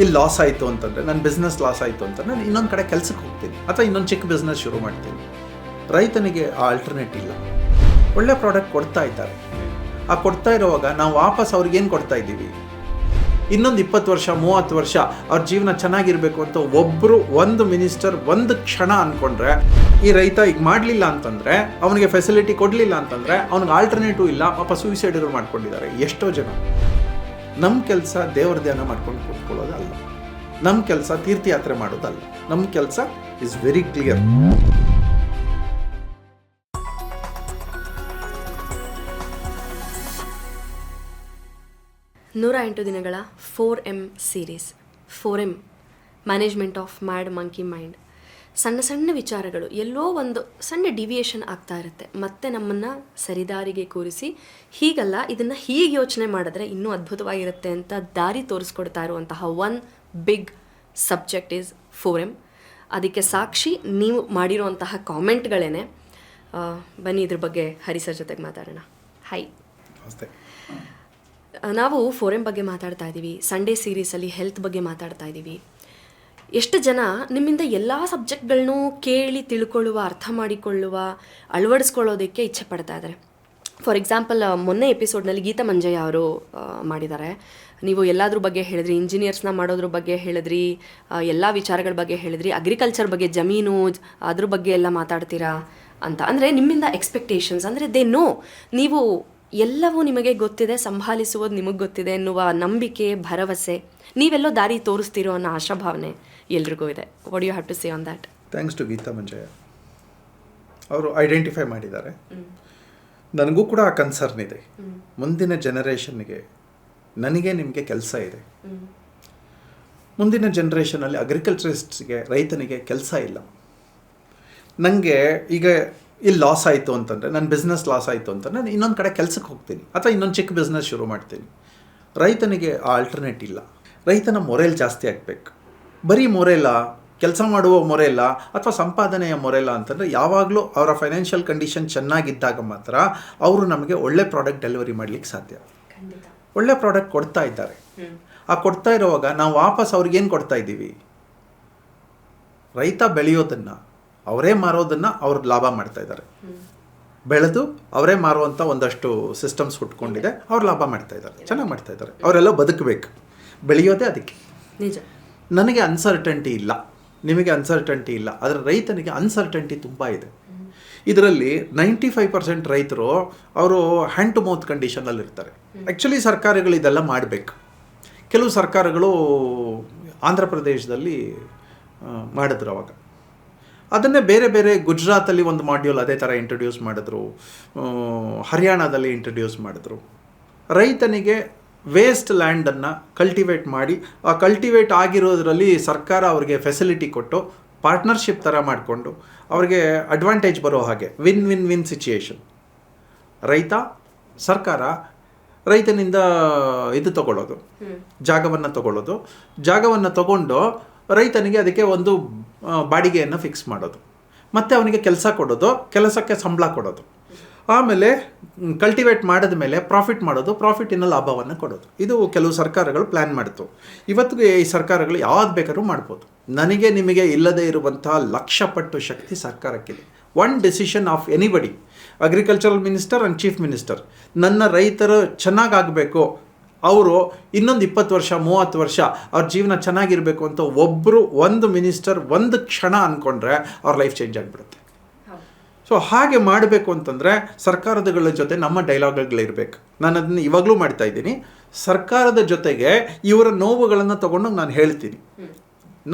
ಇಲ್ಲಿ ಲಾಸ್ ಆಯಿತು ಅಂತಂದರೆ ನನ್ನ ಬಿಸ್ನೆಸ್ ಲಾಸ್ ಆಯಿತು ಅಂತ ನಾನು ಇನ್ನೊಂದು ಕಡೆ ಕೆಲಸಕ್ಕೆ ಹೋಗ್ತೀನಿ. ಅಥವಾ ಇನ್ನೊಂದು ಚಿಕ್ಕ ಬಿಸ್ನೆಸ್ ಶುರು ಮಾಡ್ತೀನಿ. ರೈತನಿಗೆ ಆ ಆಲ್ಟರ್ನೇಟ್ ಇಲ್ಲ. ಒಳ್ಳೆ ಪ್ರಾಡಕ್ಟ್ ಕೊಡ್ತಾ ಇದ್ದಾರೆ. ಆ ಕೊಡ್ತಾ ಇರುವಾಗ ನಾವು ವಾಪಸ್ ಅವ್ರಿಗೆ ಏನು ಕೊಡ್ತಾ ಇದ್ದೀವಿ? ಇನ್ನೊಂದು ಇಪ್ಪತ್ತು ವರ್ಷ, ಮೂವತ್ತು ವರ್ಷ ಅವ್ರ ಜೀವನ ಚೆನ್ನಾಗಿರಬೇಕು ಅಂತ ಒಬ್ಬರು ಒಂದು ಮಿನಿಸ್ಟರ್ ಒಂದು ಕ್ಷಣ ಅಂದ್ಕೊಂಡ್ರೆ ಈ ರೈತ ಈಗ ಮಾಡಲಿಲ್ಲ ಅಂತಂದರೆ, ಅವನಿಗೆ ಫೆಸಿಲಿಟಿ ಕೊಡಲಿಲ್ಲ ಅಂತಂದರೆ, ಅವ್ನಿಗೆ ಆಲ್ಟರ್ನೇಟಿವ್ ಇಲ್ಲ ಪಾಪ ಸೂಸೈಡ್ಗಳು ಮಾಡ್ಕೊಂಡಿದ್ದಾರೆ. ಎಷ್ಟೋ ಜನ. ನಮ್ಮ ಕೆಲಸ ದೇವರ ಧ್ಯಾನ ಮಾಡ್ಕೊಂಡು ಕೂತ್ಕೊಳ್ಳೋದಲ್ಲ. ನಮ್ಮ ಕೆಲಸ ತೀರ್ಥಯಾತ್ರೆ ಮಾಡೋದಲ್ಲ. ನಮ್ಮ ಕೆಲಸ ಇಸ್ ವೆರಿ ಕ್ಲಿಯರ್ ನೂರ ಎಂಟು ದಿನಗಳ four M series four M management of mad monkey mind ಸಣ್ಣ ಸಣ್ಣ ವಿಚಾರಗಳು ಎಲ್ಲೋ ಒಂದು ಸಣ್ಣ ಡಿವಿಯೇಷನ್ ಆಗ್ತಾ ಇರುತ್ತೆ. ಮತ್ತೆ ನಮ್ಮನ್ನು ಸರಿದಾರಿಗೆ ಕೂರಿಸಿ ಹೀಗಲ್ಲ ಇದನ್ನು ಹೀಗೆ ಯೋಚನೆ ಮಾಡಿದ್ರೆ ಇನ್ನೂ ಅದ್ಭುತವಾಗಿರುತ್ತೆ ಅಂತ ದಾರಿ ತೋರಿಸ್ಕೊಡ್ತಾ ಇರುವಂತಹ one big subject is four M ಅದಕ್ಕೆ ಸಾಕ್ಷಿ ನೀವು ಮಾಡಿರುವಂತಹ ಕಾಮೆಂಟ್ಗಳೇನೆ. ಬನ್ನಿ ಇದ್ರ ಬಗ್ಗೆ ಹರಿಸರ್ ಜೊತೆಗೆ ಮಾತಾಡೋಣ. ಹಾಯ್ ನಾವು ಫೋರಂ ಬಗ್ಗೆ ಮಾತಾಡ್ತಾ ಇದ್ದೀವಿ ಸಂಡೇ ಸೀರೀಸಲ್ಲಿ ಹೆಲ್ತ್ ಬಗ್ಗೆ ಮಾತಾಡ್ತಾ ಇದ್ದೀವಿ ಎಷ್ಟು ಜನ ನಿಮ್ಮಿಂದ ಎಲ್ಲ ಸಬ್ಜೆಕ್ಟ್ಗಳನ್ನೂ ಕೇಳಿ ತಿಳ್ಕೊಳ್ಳುವ, ಅರ್ಥ ಮಾಡಿಕೊಳ್ಳುವ, ಅಳವಡಿಸ್ಕೊಳ್ಳೋದಕ್ಕೆ ಇಚ್ಛೆ ಪಡ್ತಾ ಇದ್ದಾರೆ ಫಾರ್ ಎಕ್ಸಾಂಪಲ್ ಮೊನ್ನೆ ಎಪಿಸೋಡ್ನಲ್ಲಿ ಗೀತಾ ಮಂಜಯ್ಯ ಅವರು ಮಾಡಿದ್ದಾರೆ. ನೀವು ಎಲ್ಲಾದ್ರ ಬಗ್ಗೆ ಹೇಳಿದ್ರಿ, ಇಂಜಿನಿಯರ್ಸ್ನ ಮಾಡೋದ್ರ ಬಗ್ಗೆ ಹೇಳಿದ್ರಿ ಎಲ್ಲ ವಿಚಾರಗಳ ಬಗ್ಗೆ ಹೇಳಿದ್ರಿ, ಅಗ್ರಿಕಲ್ಚರ್ ಬಗ್ಗೆ ಜಮೀನು, ಅದ್ರ ಬಗ್ಗೆ ಎಲ್ಲ ಮಾತಾಡ್ತೀರಾ ಅಂತ. ಅಂದರೆ ನಿಮ್ಮಿಂದ ಎಕ್ಸ್ಪೆಕ್ಟೇಷನ್ಸ್ ಅಂದರೆ ದೇ ನೋ ನೀವು ಎಲ್ಲವೂ ನಿಮಗೆ ಗೊತ್ತಿದೆ ಸಂಭಾಲಿಸುವುದು ನಿಮಗೆ ಗೊತ್ತಿದೆ ಎನ್ನುವ ನಂಬಿಕೆ ಭರವಸೆ ನೀವೆಲ್ಲೋ ದಾರಿ ತೋರಿಸ್ತೀರೋ ಅನ್ನೋ ಆಶಾಭಾವನೆ ಎಲ್ರಿಗೂ ಇದೆ. What you have to say on that thanks to Geetha Manjaiah. ಅವರು ಐಡೆಂಟಿಫೈ ಮಾಡಿದ್ದಾರೆ. ನನಗೂ ಕೂಡ ಆ ಕನ್ಸರ್ನ್ ಇದೆ. ಮುಂದಿನ ಜನರೇಷನ್ಗೆ ನನಗೆ ನಿಮಗೆ ಕೆಲಸ ಇದೆ. ಮುಂದಿನ ಜನ್ರೇಷನಲ್ಲಿ ಅಗ್ರಿಕಲ್ಚರಿಸ್ಟ್ಸ್ಗೆ ರೈತನಿಗೆ ಕೆಲಸ ಇಲ್ಲ. ನನಗೆ ಈಗ ಇಲ್ಲಿ ಲಾಸ್ ಆಯಿತು ಅಂತಂದರೆ ನನ್ನ ಬಿಸ್ನೆಸ್ ಲಾಸ್ ಆಯಿತು ಅಂತ ನಾನು ಇನ್ನೊಂದು ಕಡೆ ಕೆಲಸಕ್ಕೆ ಹೋಗ್ತೀನಿ. ಅಥವಾ ಇನ್ನೊಂದು ಚಿಕ್ಕ ಬಿಸ್ನೆಸ್ ಶುರು ಮಾಡ್ತೀನಿ. ರೈತನಿಗೆ ಆ ಆಲ್ಟರ್ನೇಟ್ ಇಲ್ಲ. ರೈತನ ಮೊರೇಲ್ ಜಾಸ್ತಿ ಆಗಬೇಕು. ಬರೀ ಮೊರೇಲ ಕೆಲಸ ಮಾಡುವ ಮೊರೆಲ್ಲ ಅಥವಾ ಸಂಪಾದನೆಯ ಮೊರೆಲ್ಲ ಅಂತಂದರೆ ಯಾವಾಗಲೂ ಅವರ ಫೈನಾನ್ಷಿಯಲ್ ಕಂಡೀಷನ್ ಚೆನ್ನಾಗಿದ್ದಾಗ ಮಾತ್ರ ಅವರು ನಮಗೆ ಒಳ್ಳೆ ಪ್ರಾಡಕ್ಟ್ ಡೆಲಿವರಿ ಮಾಡಲಿಕ್ಕೆ ಸಾಧ್ಯ. ಒಳ್ಳೆ ಪ್ರಾಡಕ್ಟ್ ಕೊಡ್ತಾ ಇದ್ದಾರೆ. ಆ ಕೊಡ್ತಾ ಇರುವಾಗ ನಾವು ವಾಪಸ್ ಅವ್ರಿಗೇನು ಕೊಡ್ತಾ ಇದ್ದೀವಿ? ರೈತ ಬೆಳೆಯೋದನ್ನು ಅವರೇ ಮಾರೋದನ್ನು ಅವ್ರು ಲಾಭ ಮಾಡ್ತಾ ಇದ್ದಾರೆ. ಬೆಳೆದು ಅವರೇ ಮಾರುವಂಥ ಒಂದಷ್ಟು ಸಿಸ್ಟಮ್ಸ್ ಹುಟ್ಕೊಂಡಿದೆ. ಅವ್ರು ಲಾಭ ಮಾಡ್ತಾ ಇದ್ದಾರೆ. ಚೆನ್ನಾಗಿ ಮಾಡ್ತಾ ಇದ್ದಾರೆ. ಅವರೆಲ್ಲ ಬದುಕಬೇಕು. ಬೆಳೆಯೋದೇ ಅದಕ್ಕೆ. ನಿಜ. ನನಗೆ ಅನ್ಸರ್ಟಂಟಿ ಇಲ್ಲ. ನಿಮಗೆ ಅನ್ಸರ್ಟಂಟಿ ಇಲ್ಲ. ಆದರೆ ರೈತನಿಗೆ ಅನ್ಸರ್ಟಂಟಿ ತುಂಬ ಇದೆ. ಇದರಲ್ಲಿ ನೈಂಟಿ ಫೈವ್ ಪರ್ಸೆಂಟ್ ರೈತರು ಅವರು ಹ್ಯಾಂಡ್ ಟು ಮೌತ್ ಕಂಡೀಷನಲ್ಲಿ ಇರ್ತಾರೆ. ಆ್ಯಕ್ಚುಲಿ ಸರ್ಕಾರಗಳು ಇದೆಲ್ಲ ಮಾಡಬೇಕು. ಕೆಲವು ಸರ್ಕಾರಗಳು ಆಂಧ್ರ ಪ್ರದೇಶದಲ್ಲಿ ಮಾಡಿದ್ರು ಅವಾಗ. ಅದನ್ನೇ ಬೇರೆ ಬೇರೆ ಗುಜರಾತಲ್ಲಿ ಒಂದು ಮಾಡ್ಯೂಲ್ ಅದೇ ಥರ ಇಂಟ್ರೊಡ್ಯೂಸ್ ಮಾಡಿದ್ರು. ಹರಿಯಾಣದಲ್ಲಿ ಇಂಟ್ರೊಡ್ಯೂಸ್ ಮಾಡಿದ್ರು. ರೈತನಿಗೆ ವೇಸ್ಟ್ ಲ್ಯಾಂಡನ್ನು ಕಲ್ಟಿವೇಟ್ ಮಾಡಿ ಆ ಕಲ್ಟಿವೇಟ್ ಆಗಿರೋದರಲ್ಲಿ ಸರ್ಕಾರ ಅವರಿಗೆ ಫೆಸಿಲಿಟಿ ಕೊಟ್ಟು ಪಾರ್ಟ್ನರ್ಶಿಪ್ ಥರ ಮಾಡಿಕೊಂಡು ಅವ್ರಿಗೆ ಅಡ್ವಾಂಟೇಜ್ ಬರೋ ಹಾಗೆ ವಿನ್ ವಿನ್ ವಿನ್ ಸಿಚುಯೇಷನ್ ರೈತ ಸರ್ಕಾರ ರೈತನಿಂದ ಇದು ತಗೊಳ್ಳೋದು. ಜಾಗವನ್ನು ತಗೊಳ್ಳೋದು. ಜಾಗವನ್ನು ತಗೊಂಡು ರೈತನಿಗೆ ಅದಕ್ಕೆ ಒಂದು ಬಾಡಿಗೆಯನ್ನು ಫಿಕ್ಸ್ ಮಾಡೋದು. ಮತ್ತು ಅವನಿಗೆ ಕೆಲಸ ಕೊಡೋದು, ಕೆಲಸಕ್ಕೆ ಸಂಬಳ ಕೊಡೋದು. ಆಮೇಲೆ ಕಲ್ಟಿವೇಟ್ ಮಾಡಿದ ಮೇಲೆ ಪ್ರಾಫಿಟ್ ಮಾಡೋದು ಪ್ರಾಫಿಟಿನ ಲಾಭವನ್ನು ಕೊಡೋದು. ಇದು ಕೆಲವು ಸರ್ಕಾರಗಳು ಪ್ಲ್ಯಾನ್ ಮಾಡ್ತು. ಇವತ್ತಿಗೆ ಈ ಸರ್ಕಾರಗಳು ಯಾವ್ದು ಬೇಕಾದ್ರೂ ಮಾಡ್ಬೋದು. ನನಗೆ ನಿಮಗೆ ಇಲ್ಲದೇ ಇರುವಂತಹ ಲಕ್ಷ ಪಟ್ಟು ಶಕ್ತಿ ಸರ್ಕಾರಕ್ಕಿದೆ. One decision of anybody agricultural minister and chief minister ನನ್ನ ರೈತರು ಚೆನ್ನಾಗಾಗಬೇಕು ಅವರು ಇನ್ನೊಂದು ಇಪ್ಪತ್ತು ವರ್ಷ ಮೂವತ್ತು ವರ್ಷ ಅವ್ರ ಜೀವನ ಚೆನ್ನಾಗಿರಬೇಕು ಅಂತ ಒಬ್ಬರು ಒಂದು ಮಿನಿಸ್ಟರ್ ಒಂದು ಕ್ಷಣ ಅಂದ್ಕೊಂಡ್ರೆ ಅವ್ರ ಲೈಫ್ ಚೇಂಜ್ ಆಗಿಬಿಡುತ್ತೆ. ಸೊ ಹಾಗೆ ಮಾಡಬೇಕು ಅಂತಂದರೆ ಸರ್ಕಾರದಗಳ ಜೊತೆ ನಮ್ಮ ಡೈಲಾಗ್ಗಳಿರಬೇಕು ನಾನು ಅದನ್ನು ಇವಾಗಲೂ ಮಾಡ್ತಾ ಇದ್ದೀನಿ. ಸರ್ಕಾರದ ಜೊತೆಗೆ ಇವರ ನೋವುಗಳನ್ನು ತಗೊಂಡು ನಾನು ಹೇಳ್ತೀನಿ.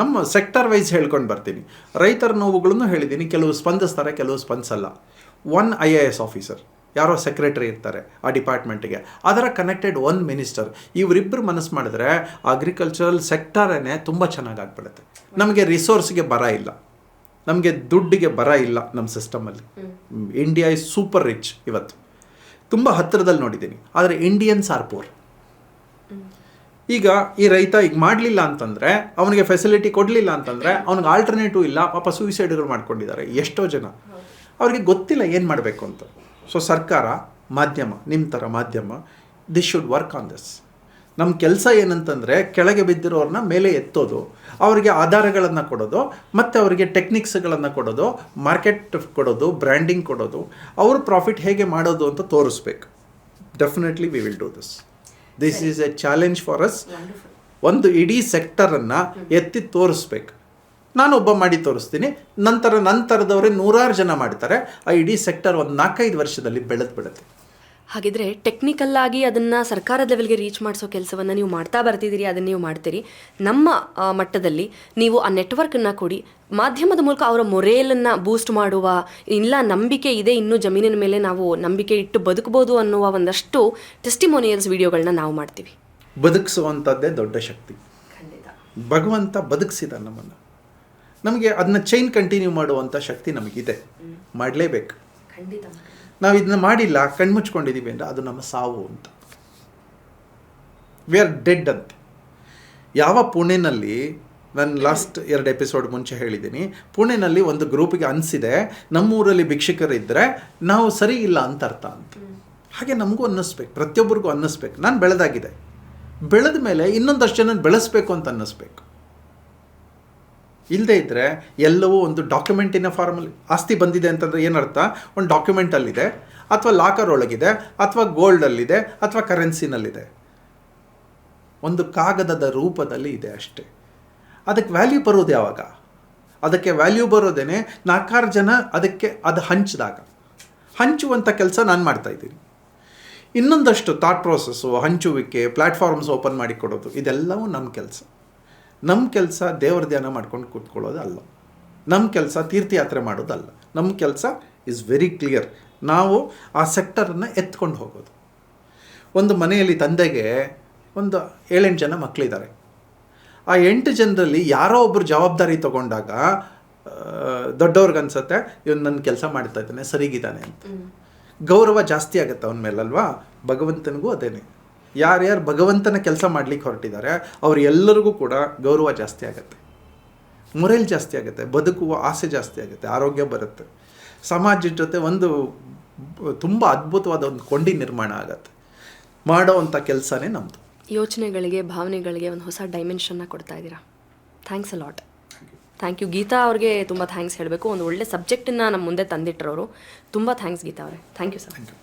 ನಮ್ಮ ಸೆಕ್ಟರ್ ವೈಸ್ ಹೇಳ್ಕೊಂಡು ಬರ್ತೀನಿ. ರೈತರ ನೋವುಗಳನ್ನು ಹೇಳಿದ್ದೀನಿ. ಕೆಲವು ಸ್ಪಂದಿಸ್ತಾರೆ ಕೆಲವು ಸ್ಪಂದಿಸಲ್ಲ. One I A S officer ಯಾರೋ ಸೆಕ್ರೆಟರಿ ಇರ್ತಾರೆ ಆ ಡಿಪಾರ್ಟ್ಮೆಂಟಿಗೆ ಅದರ ಕನೆಕ್ಟೆಡ್ ಒನ್ ಮಿನಿಸ್ಟರ್ ಇವರಿಬ್ಬರು ಮನಸ್ಸು ಮಾಡಿದ್ರೆ ಅಗ್ರಿಕಲ್ಚರಲ್ ಸೆಕ್ಟರೇ ತುಂಬ ಚೆನ್ನಾಗಾಗ್ಬಿಡುತ್ತೆ ನಮಗೆ ರಿಸೋರ್ಸ್ಗೆ ಬರ ಇಲ್ಲ. ನಮಗೆ ದುಡ್ಡಿಗೆ ಬರ ಇಲ್ಲ ನಮ್ಮ ಸಿಸ್ಟಮಲ್ಲಿ ಇಂಡಿಯಾ ಇಸ್ ಸೂಪರ್ ರಿಚ್ ಇವತ್ತು. ತುಂಬ ಹತ್ತಿರದಲ್ಲಿ ನೋಡಿದ್ದೀನಿ. ಆದರೆ ಇಂಡಿಯನ್ಸ್ ಆರ್ ಪೋರ್ ಈಗ ಈ ರೈತ ಈಗ ಮಾಡಲಿಲ್ಲ ಅಂತಂದರೆ ಅವನಿಗೆ ಫೆಸಿಲಿಟಿ ಕೊಡಲಿಲ್ಲ ಅಂತಂದರೆ ಅವ್ನಿಗೆ ಆಲ್ಟರ್ನೇಟಿವ್ ಇಲ್ಲ. ಪಾಪ ಸೂಸೈಡ್ಗಳು ಮಾಡ್ಕೊಂಡಿದ್ದಾರೆ ಎಷ್ಟೋ ಜನ. ಅವ್ರಿಗೆ ಗೊತ್ತಿಲ್ಲ ಏನು ಮಾಡಬೇಕು ಅಂತ. ಸೊ ಸರ್ಕಾರ ಮಾಧ್ಯಮ ನಿಮ್ಮ ಥರ ಮಾಧ್ಯಮ this should work on this ನಮ್ಮ ಕೆಲಸ ಏನಂತಂದರೆ ಕೆಳಗೆ ಬಿದ್ದಿರೋರನ್ನ ಮೇಲೆ ಎತ್ತೋದು ಅವರಿಗೆ ಆಧಾರಗಳನ್ನು ಕೊಡೋದು ಮತ್ತು ಅವರಿಗೆ ಟೆಕ್ನಿಕ್ಸ್ಗಳನ್ನು ಕೊಡೋದು ಮಾರ್ಕೆಟ್ ಕೊಡೋದು ಬ್ರ್ಯಾಂಡಿಂಗ್ ಕೊಡೋದು ಅವ್ರ ಪ್ರಾಫಿಟ್ ಹೇಗೆ ಮಾಡೋದು ಅಂತ ತೋರಿಸ್ಬೇಕು. Definitely we will do this this is a challenge for us ಒಂದು ಇಡೀ ಸೆಕ್ಟರನ್ನು ಎತ್ತಿ ತೋರಿಸ್ಬೇಕು. ನಾನು ಒಬ್ಬ ಮಾಡಿ ತೋರಿಸ್ತೀನಿ. ನಂತರ ನಂತರದವರೇ ನೂರಾರು ಜನ ಮಾಡ್ತಾರೆ. ಆ ಇಡೀ ಸೆಕ್ಟರ್ ಒಂದು ನಾಲ್ಕೈದು ವರ್ಷದಲ್ಲಿ ಬೆಳೆದು ಬಿಡುತ್ತೆ. ಹಾಗಿದ್ರೆ ಟೆಕ್ನಿಕಲ್ ಆಗಿ ಅದನ್ನ ಸರ್ಕಾರದ ಲೆವೆಲ್ಗೆ ರೀಚ್ ಮಾಡಿಸೋ ಕೆಲಸವನ್ನ ನೀವು ಮಾಡ್ತಾ ಬರ್ತಿದ್ದೀರಿ ಅದನ್ನ ನೀವು ಮಾಡ್ತೀರಿ. ನಮ್ಮ ಮಟ್ಟದಲ್ಲಿ ನೀವು ಆ ನೆಟ್ವರ್ಕನ್ನು ಕೊಡಿ ಮಾಧ್ಯಮದ ಮೂಲಕ ಅವರ ಮೊರೇಲನ್ನು ಬೂಸ್ಟ್ ಮಾಡುವ ಇಲ್ಲ ನಂಬಿಕೆ ಇದೆ ಇನ್ನೂ ಜಮೀನಿನ ಮೇಲೆ ನಾವು ನಂಬಿಕೆ ಇಟ್ಟು ಬದುಕಬಹುದು ಅನ್ನುವ ಒಂದಷ್ಟು ಟೆಸ್ಟಿಮೋನಿಯಲ್ಸ್ ವಿಡಿಯೋಗಳನ್ನ ನಾವು ಮಾಡ್ತೀವಿ. ಬದುಕಿಸುವಂಥದ್ದೇ ದೊಡ್ಡ ಶಕ್ತಿ. ಭಗವಂತ ಬದುಕಿಸಿದ ನಮ್ಮನ್ನು. ನಮಗೆ ಅದನ್ನ ಚೈನ್ ಕಂಟಿನ್ಯೂ ಮಾಡುವಂಥ ಶಕ್ತಿ ನಮಗಿದೆ. ಮಾಡಲೇಬೇಕು. ನಾವು ಇದನ್ನ ಮಾಡಿಲ್ಲ ಕಣ್ಮುಚ್ಕೊಂಡಿದ್ದೀವಿ ಅಂದರೆ ಅದು ನಮ್ಮ ಸಾವು ಅಂತ. ವಿ ಆರ್ ಡೆಡ್ ಅಂತ. ಯಾವ ಪುಣೆನಲ್ಲಿ ನಾನು ಲಾಸ್ಟ್ ಎರಡು ಎಪಿಸೋಡ್ ಮುಂಚೆ ಹೇಳಿದ್ದೀನಿ ಪುಣೆನಲ್ಲಿ ಒಂದು ಗ್ರೂಪಿಗೆ ಅನಿಸಿದೆ ನಮ್ಮೂರಲ್ಲಿ ಭಿಕ್ಷುಕರಿದ್ದರೆ ನಾವು ಸರಿ ಇಲ್ಲ ಅಂತ ಅರ್ಥ ಅಂತ. ಹಾಗೆ ನಮಗೂ ಅನ್ನಿಸ್ಬೇಕು ಪ್ರತಿಯೊಬ್ಬರಿಗೂ ಅನ್ನಿಸ್ಬೇಕು. ನಾನು ಬೆಳೆದಾಗಿದೆ. ಬೆಳೆದ ಮೇಲೆ ಇನ್ನೊಂದಷ್ಟು ಜನ ಬೆಳೆಸ್ಬೇಕು ಅಂತ ಅನ್ನಿಸ್ಬೇಕು. ಇಲ್ಲದೆ ಇದ್ದರೆ ಎಲ್ಲವೂ ಒಂದು ಡಾಕ್ಯುಮೆಂಟಿನ ಫಾರ್ಮಲ್ಲಿ ಆಸ್ತಿ ಬಂದಿದೆ ಅಂತಂದರೆ ಏನರ್ಥ? ಒಂದು ಡಾಕ್ಯುಮೆಂಟಲ್ಲಿದೆ ಅಥವಾ ಲಾಕರ್ ಒಳಗಿದೆ, ಅಥವಾ ಗೋಲ್ಡಲ್ಲಿದೆ ಅಥವಾ ಕರೆನ್ಸಿನಲ್ಲಿದೆ ಒಂದು ಕಾಗದದ ರೂಪದಲ್ಲಿ ಇದೆ ಅಷ್ಟೇ. ಅದಕ್ಕೆ ವ್ಯಾಲ್ಯೂ ಬರೋದು ಯಾವಾಗ? ಅದಕ್ಕೆ ವ್ಯಾಲ್ಯೂ ಬರೋದೇನೆ ನಾಲ್ಕಾರು ಜನ ಅದಕ್ಕೆ ಅದು ಹಂಚಿದಾಗ. ಹಂಚುವಂಥ ಕೆಲಸ ನಾನು ಮಾಡ್ತಾ ಇದ್ದೀನಿ. ಇನ್ನೊಂದಷ್ಟು ಥಾಟ್ ಪ್ರೋಸೆಸ್ಸು ಹಂಚುವಿಕೆ ಪ್ಲ್ಯಾಟ್ಫಾರ್ಮ್ಸ್ ಓಪನ್ ಮಾಡಿ ಕೊಡೋದು, ಇದೆಲ್ಲವೂ ನಮ್ಮ ಕೆಲಸ. ನಮ್ಮ ಕೆಲಸ ದೇವರ ಧ್ಯಾನ ಮಾಡ್ಕೊಂಡು ಕೂತ್ಕೊಳ್ಳೋದು ಅಲ್ಲ ನಮ್ಮ ಕೆಲಸ ತೀರ್ಥಯಾತ್ರೆ ಮಾಡೋದಲ್ಲ. ನಮ್ಮ ಕೆಲಸ ಇಸ್ ವೆರಿ ಕ್ಲಿಯರ್ ನಾವು ಆ ಸೆಕ್ಟರನ್ನು ಎತ್ಕೊಂಡು ಹೋಗೋದು. ಒಂದು ಮನೆಯಲ್ಲಿ ತಂದೆಗೆ ಒಂದು ಏಳೆಂಟು ಜನ ಮಕ್ಕಳಿದ್ದಾರೆ ಆ ಎಂಟು ಜನರಲ್ಲಿ ಯಾರೋ ಒಬ್ಬರು ಜವಾಬ್ದಾರಿ ತಗೊಂಡಾಗ ದೊಡ್ಡವ್ರಿಗನ್ಸತ್ತೆ ಇವನು ನನ್ನ ಕೆಲಸ ಮಾಡ್ತಾ ಇದ್ದಾನೆ ಸರಿಗಿದ್ದಾನೆ ಅಂತ. ಗೌರವ ಜಾಸ್ತಿ ಆಗುತ್ತೆ ಅವನ ಮೇಲಲ್ವಾ? ಭಗವಂತನಿಗೂ ಅದೇನೆ. ಯಾರ್ಯಾರು ಭಗವಂತನ ಕೆಲಸ ಮಾಡ್ಲಿಕ್ಕೆ ಹೊರಟಿದ್ದಾರೆ ಅವರೆಲ್ಲರಿಗೂ ಎಲ್ಲರಿಗೂ ಕೂಡ ಗೌರವ ಜಾಸ್ತಿ ಆಗುತ್ತೆ. ಮೊರೇಲ್ ಜಾಸ್ತಿ ಆಗುತ್ತೆ ಬದುಕುವ ಆಸೆ ಜಾಸ್ತಿ ಆಗುತ್ತೆ ಆರೋಗ್ಯ ಬರುತ್ತೆ. ಸಮಾಜದ ಜೊತೆ ಒಂದು ತುಂಬ ಅದ್ಭುತವಾದ ಒಂದು ಕೊಂಡಿ ನಿರ್ಮಾಣ ಆಗತ್ತೆ. ಮಾಡೋವಂಥ ಕೆಲಸನೇ ನಮ್ಮದು ಯೋಚನೆಗಳಿಗೆ ಭಾವನೆಗಳಿಗೆ ಒಂದು ಹೊಸ ಡೈಮೆನ್ಷನ್ನ ಕೊಡ್ತಾ ಇದ್ದೀರಾ? Thanks a lot thank you Geetha ಅವ್ರಿಗೆ ತುಂಬ ಥ್ಯಾಂಕ್ಸ್ ಹೇಳಬೇಕು. ಒಂದು ಒಳ್ಳೆ ಸಬ್ಜೆಕ್ಟನ್ನು ನಮ್ಮ ಮುಂದೆ ತಂದಿಟ್ಟರವರು ತುಂಬ ಥ್ಯಾಂಕ್ಸ್ ಗೀತಾ ಅವರೇ. Thank you sir thank you